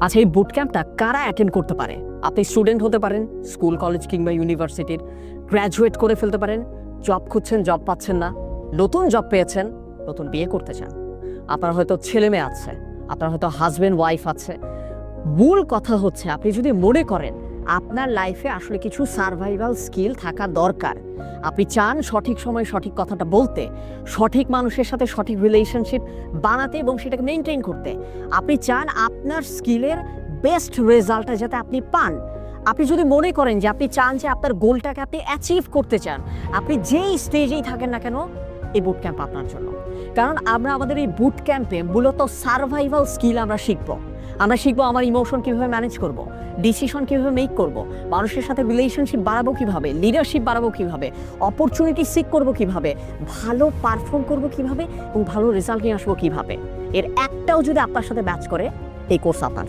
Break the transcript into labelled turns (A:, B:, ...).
A: আচ্ছা এই বুট ক্যাম্পটা কারা অ্যাটেন্ড করতে পারে? আপনি স্টুডেন্ট হতে পারেন স্কুল কলেজ কিংবা ইউনিভার্সিটির গ্র্যাজুয়েট করে ফেলতে পারেন। জব খুঁজছেন জব পাচ্ছেন না। নতুন জব পেয়েছেন, নতুন বিয়ে করতে চান। আপনার হয়তো ছেলে মেয়ে আছে, আপনার হয়তো হাজব্যান্ড ওয়াইফ আছে। মূল কথা হচ্ছে, আপনি যদি মনে করেন আপনার লাইফে আসলে কিছু সার্ভাইভাল স্কিল থাকা দরকার। আপনি চান সঠিক সময়ে সঠিক কথাটা বলতে, সঠিক মানুষের সাথে সঠিক রিলেশনশিপ বানাতে এবং সেটাকে মেনটেন করতে। আপনি চান আপনার স্কিলের বেস্ট রেজাল্টটা যাতে আপনি পান। আপনি যদি মনে করেন যে আপনি চান যে আপনার গোলটাকে আপনি অ্যাচিভ করতে চান, আপনি যেই স্টেজেই থাকেন না কেন, এই বুট ক্যাম্প আপনার জন্য। কারণ আমরা আমাদের এই বুট ক্যাম্পে মূলত সার্ভাইভাল স্কিল আমরা শিখব। আমরা শিখব আমার ইমোশন কীভাবে ম্যানেজ করব ডিসিশন কীভাবে মেক করব, মানুষের সাথে রিলেশনশিপ বাড়াবো কীভাবে লিডারশিপ বাড়াবো কীভাবে অপরচুনিটি সিক করব কীভাবে, ভালো পারফর্ম করব কীভাবে এবং ভালো রেজাল্ট নিয়ে আসব কীভাবে, এর একটাও যদি আপনার সাথে ম্যাচ করে, এই কোর্স আপনার